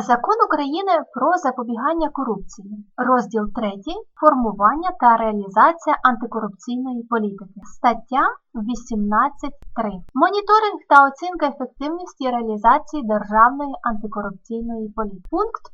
Закон України про запобігання корупції. Розділ 3. Формування та реалізація антикорупційної політики. Стаття 18.3. Моніторинг та оцінка ефективності реалізації державної антикорупційної політики. Пункт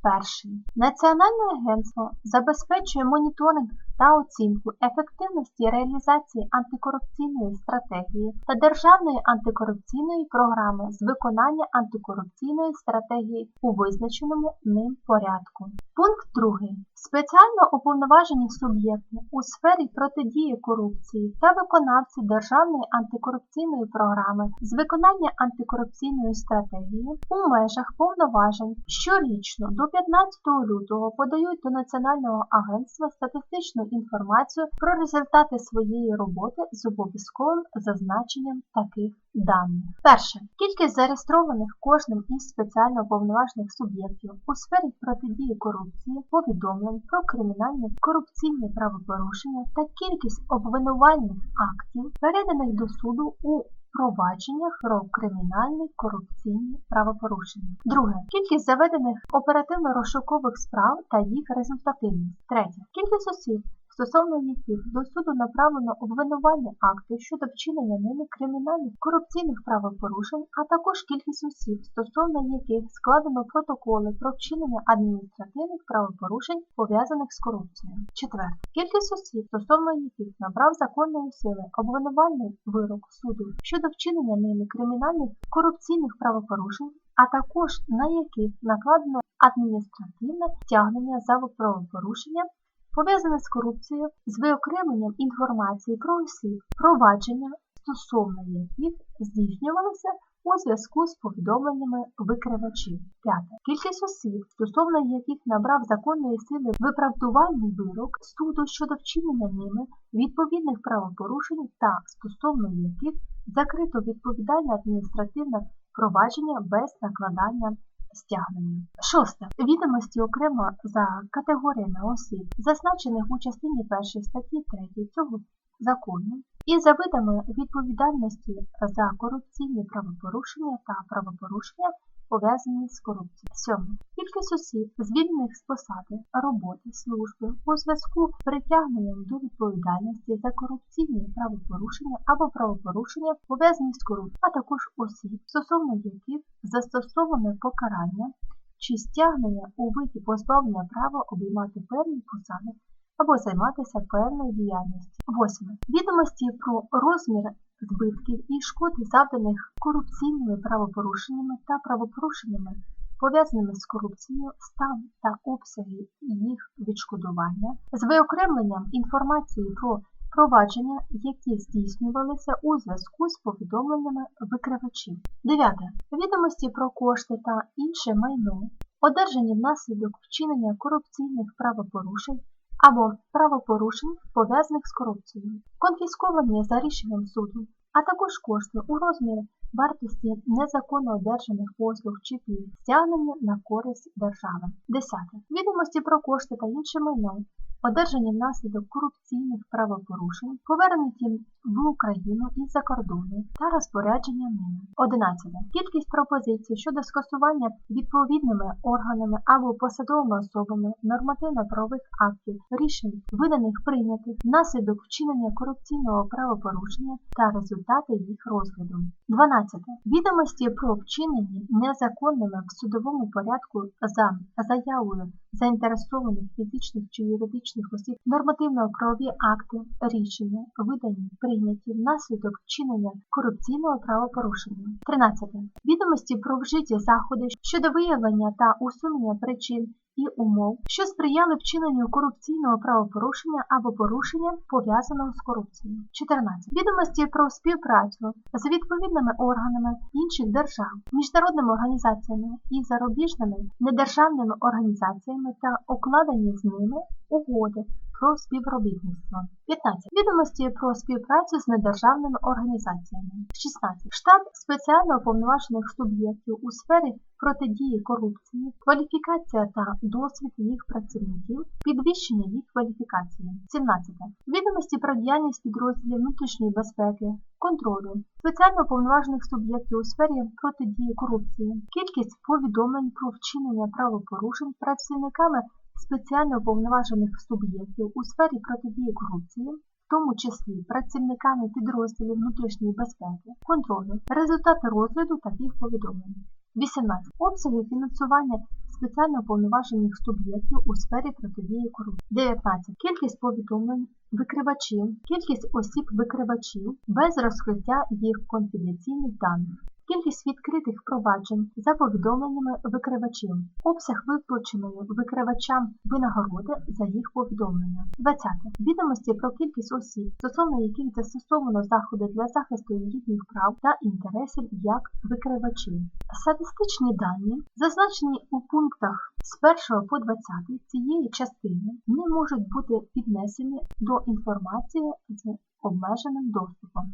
1. Національне агентство забезпечує моніторинг та оцінку ефективності реалізації антикорупційної стратегії та державної антикорупційної програми з виконання антикорупційної стратегії у визначеному ним порядку. Пункт 2. Спеціально уповноважені суб'єкти у сфері протидії корупції та виконавці державної антикорупційної програми з виконання антикорупційної стратегії у межах повноважень щорічно до 15 лютого подають до Національного агентства статистичну інформацію про результати своєї роботи з обов'язковим зазначенням таких даних. Перше. Кількість зареєстрованих кожним із спеціально уповноважених суб'єктів у сфері протидії корупції, повідомлень про кримінальні корупційні правопорушення та кількість обвинувальних актів, переданих до суду у провадженнях про кримінальні корупційні правопорушення. Друге. Кількість заведених оперативно-розшукових справ та їх результативність. Третє. Кількість осіб, стосовно яких до суду направлено обвинувальні акти щодо вчинення ними кримінальних корупційних правопорушень, а також кількість осіб, стосовно яких складено протоколи про вчинення адміністративних правопорушень, пов'язаних з корупцією. Четверте. Кількість осіб, стосовно яких набрав законної сили обвинувальний вирок суду щодо вчинення ними кримінальних корупційних правопорушень, а також на яких накладено адміністративне стягнення за правопорушення пов'язане з корупцією, з виокремленням інформації про осіб, провадження, стосовно яких здійснювалися у зв'язку з повідомленнями викривачів. П'яте. Кількість осіб, стосовно яких набрав законної сили виправдувальний вирок суду щодо вчинення ними відповідних правопорушень та стосовно яких закрито відповідальне адміністративне провадження без накладання стягнення. Шосте. Відомості окремо за категоріями осіб, зазначених у частині першій статті 3 цього закону, і за видами відповідальності за корупційні правопорушення та правопорушення, пов'язані з корупцією. Сьоме. Кількість осіб, звільнених з посади, роботи, служби у зв'язку з притягненням до відповідальності за корупційні правопорушення або правопорушення, пов'язані з корупцією, а також осіб, стосовно яких застосоване покарання чи стягнення у виді позбавлення права обіймати певні посади або займатися певною діяльністю. Восьме. Відомості про розмір збитків і шкоди, завданих корупційними правопорушеннями та правопорушеннями, пов'язаними з корупцією, стан та обсяги їх відшкодування, з виокремленням інформації про провадження, які здійснювалися у зв'язку з повідомленнями викривачів. Дев'яте. Відомості про кошти та інше майно, одержані внаслідок вчинення корупційних правопорушень або правопорушень, пов'язаних з корупцією, конфісковані за рішенням суду, а також кошти у розмірі вартості незаконно одержаних послуг чи пільг, стягнені на користь держави. 10. Відомості про кошти та інше майно, одержані внаслідок корупційних правопорушень, повернуті в Україну із-за кордону та розпорядження ними. 11. Кількість пропозицій щодо скасування відповідними органами або посадовими особами нормативно-правових актів, рішень, виданих прийнятих внаслідок вчинення корупційного правопорушення та результати їх розгляду. 12. Відомості про вчинені незаконними в судовому порядку за заявою заінтересованих фізичних чи юридичних осіб нормативно-правові акти, рішення, видані, прийняті внаслідок вчинення корупційного правопорушення. 13. Відомості про вжиті заходи щодо виявлення та усунення причин і умов, що сприяли вчиненню корупційного правопорушення або порушення, пов'язаного з корупцією. 14. Відомості про співпрацю з відповідними органами інших держав, міжнародними організаціями і зарубіжними недержавними організаціями та укладені з ними угоди про співробітництво. 15. Відомості про співпрацю з недержавними організаціями. 16. Штат спеціально уповноважених суб'єктів у сфері протидії корупції, кваліфікація та досвід їх працівників, підвищення їх кваліфікації. 17. Відомості про діяльність підрозділів внутрішньої безпеки, контролю, спеціально уповноважених суб'єктів у сфері протидії корупції, кількість повідомлень про вчинення правопорушень працівниками спеціально уповноважених суб'єктів у сфері протидії корупції, в тому числі працівниками підрозділів внутрішньої безпеки, контролю, результати розгляду таких повідомлень. 18. Обсяги фінансування спеціально уповноважених суб'єктів у сфері протидії корупції. 19. Кількість повідомлень викривачів, кількість осіб викривачів без розкриття їх конфіденційних даних. Кількість відкритих проваджень за повідомленнями викривачів, обсяг виплаченої викривачам винагороди за їх повідомлення. 20. Відомості про кількість осіб, стосовно яких застосовано заходи для захисту їхніх прав та інтересів як викривачів. Статистичні дані, зазначені у пунктах з 1 по 20 цієї частини, не можуть бути піднесені до інформації з обмеженим доступом.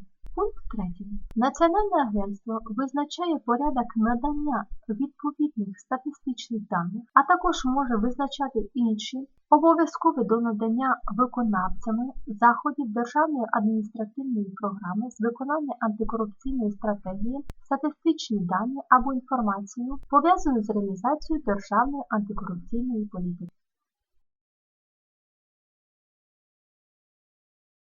Пункт 3. Національне агентство визначає порядок надання відповідних статистичних даних, а також може визначати інші обов'язкові до надання виконавцями заходів Державної адміністративної програми з виконання антикорупційної стратегії, статистичні дані або інформацію, пов'язану з реалізацією державної антикорупційної політики.